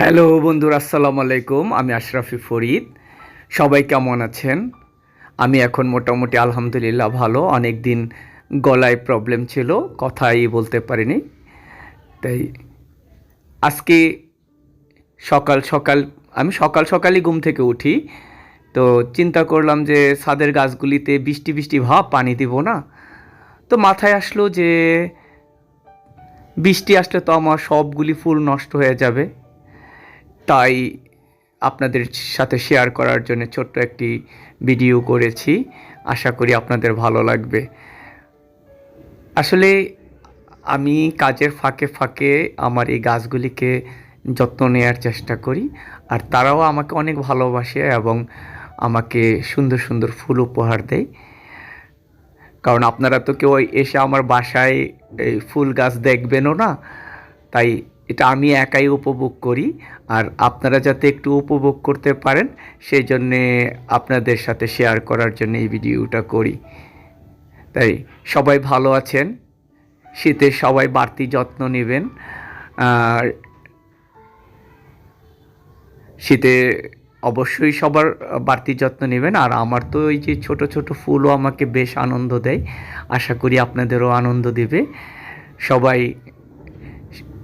Hello বন্ধুরা, আসসালামু আলাইকুম। আমি আশরাফি ফরিদ। সবাই কেমন আছেন? আমি এখন মোটামুটি আলহামদুলিল্লাহ ভালো। অনেক দিন গলায় প্রবলেম ছিল, কথাই বলতে পারিনি। তাই আজকে সকাল সকাল, আমি সকাল সকালই ঘুম থেকে উঠি। তো চিন্তা করলাম যে ছাদের গাছগুলিতে বৃষ্টি বৃষ্টি ভাব, পানি দিব না। তো মাথায় আসলো যে বৃষ্টি আসলে তো আমার সবগুলি ফুল নষ্ট হয়ে যাবে। তাই আপনাদের সাথে শেয়ার করার জন্য ছোট্ট একটি ভিডিও করেছি। আশা করি আপনাদের ভালো লাগবে। আসলে আমি কাজের ফাঁকে ফাঁকে আমার এই গাছগুলিকে যত্ন নেওয়ার চেষ্টা করি, আর তারাও আমাকে অনেক ভালোবাসে এবং আমাকে সুন্দর সুন্দর ফুল উপহার দেয়। কারণ আপনারা তো কেউ এসে আমার বাসায় এই ফুল গাছ দেখবেনও না, তাই এটা আমি একাই উপভোগ করি আর আপনারা যাতে একটু উপভোগ করতে পারেন, সেই জন্যে আপনাদের সাথে শেয়ার করার জন্য এই ভিডিওটা করি। তাই সবাই ভালো আছেন, শীতে সবাই বাড়তি যত্ন নেবেন, আর শীতে অবশ্যই সবার বাড়তি যত্ন নেবেন। আর আমার তো এই যে ছোট ছোট ফুলও আমাকে বেশ আনন্দ দেয়, আশা করি আপনাদেরও আনন্দ দেবে। সবাই